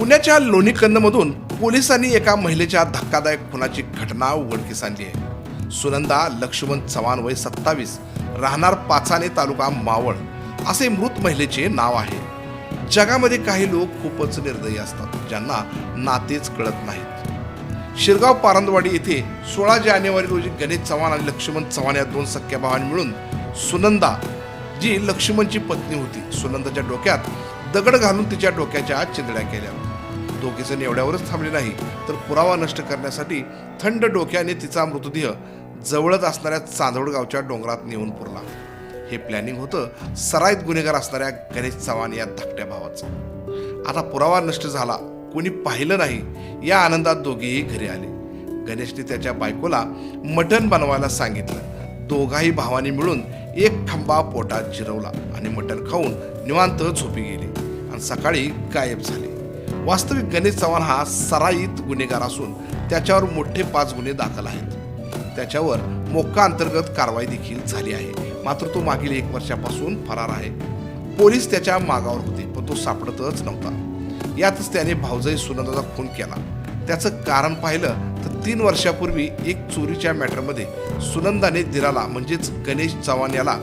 पुण्याच्या लोणीकंदमधून पोलिसांनी एका महिलेच्या धक्कादायक खुनाची घटना उघडकीस आणली आहे. सुनंदा लक्ष्मण चव्हाण वय सत्तावीस राहणार पाचाने तालुका मावळ असे मृत महिलेचे नाव आहे. जगामध्ये काही लोक खूपच निर्दयी असतात ज्यांना नातेच कळत नाहीत. शिरगाव पारंदवाडी येथे सोळा जानेवारी रोजी गणेश चव्हाण आणि लक्ष्मण चव्हाण या दोन सख्या भावांनी मिळून सुनंदा जी लक्ष्मणची पत्नी होती सुनंदाच्या डोक्यात दगड घालून तिच्या डोक्याच्या चिंदड्या केल्या. दोघीजण एवढ्यावरच थांबले नाही तर पुरावा नष्ट करण्यासाठी थंड डोक्याने तिचा मृतदेह जवळच असणाऱ्या चांदवड गावच्या डोंगरात नेऊन पुरला. हे प्लॅनिंग होतं सराईत गुन्हेगार असणाऱ्या गणेश चव्हाण या धाकट्या भावाचं. आता पुरावा नष्ट झाला कोणी पाहिलं नाही या आनंदात दोघेही घरी आले. गणेशने त्याच्या बायकोला मटण बनवायला सांगितलं. दोघाही भावांनी मिळून एक खंबा पोटात जिरवला आणि मटण खाऊन निवांत झोपी गेले आणि सकाळी गायब झाले. वास्तविक गणेश चव्हाण हा सराईत गुन्हेगार असून त्याच्यावर मोठे पाच गुन्हे दाखल आहेत. त्याच्यावर मोक्का अंतर्गत कारवाई देखील झाली आहे. मात्र तो मागील एक वर्षापासून फरार आहे. पोलीस त्याच्या मागावर होते पण तो सापडतच नव्हता. यातच त्याने भाऊजाई सुनंदाचा खून केला. त्याचं कारण पाहिलं तर तीन वर्षापूर्वी एक चोरीच्या मॅटरमध्ये सुनंदाने दिराला म्हणजेच गणेश चव्हाण याला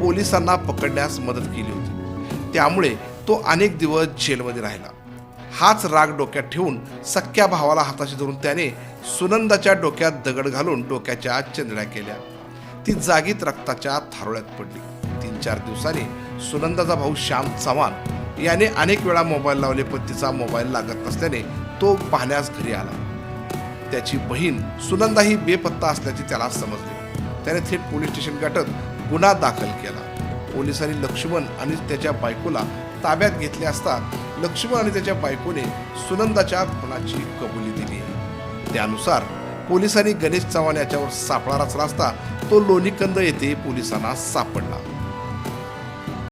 पोलिसांना पकडण्यास मदत केली होती. त्यामुळे तो अनेक दिवस जेलमध्ये राहिला. हाच राग डोक्यात ठेवून सख्या भावाला हाताशी धरून त्याने सुनंदाच्या डोक्यात दगड घालून डोक्याच्या चंदड्या केल्या. ती जागीत रक्ताच्या थारोळ्यात पडली. तीन चार दिवसांनी सुनंदाचा भाऊ श्याम चव्हाण याने अनेक वेळा मोबाईल लावले पण तिचा मोबाईल लागत नसल्याने तो पाहण्यास घरी आला. त्याची बहीण सुनंदा ही बेपत्ता असल्याचे त्याला समजले. त्याने थेट पोलीस स्टेशन गाठत गुन्हा दाखल केला. पोलिसांनी लक्ष्मण आणि त्याच्या बायकोला ताब्यात घेतले असता लक्ष्मण आणि त्याच्या बायकोने सुनंदाच्या खुनाची कबुली दिली. त्यानुसार पोलिसांनी गणेश चव्हाण याच्यावर सापळा रचला असता तो लोणीकंद येथे पोलिसांना सापडला.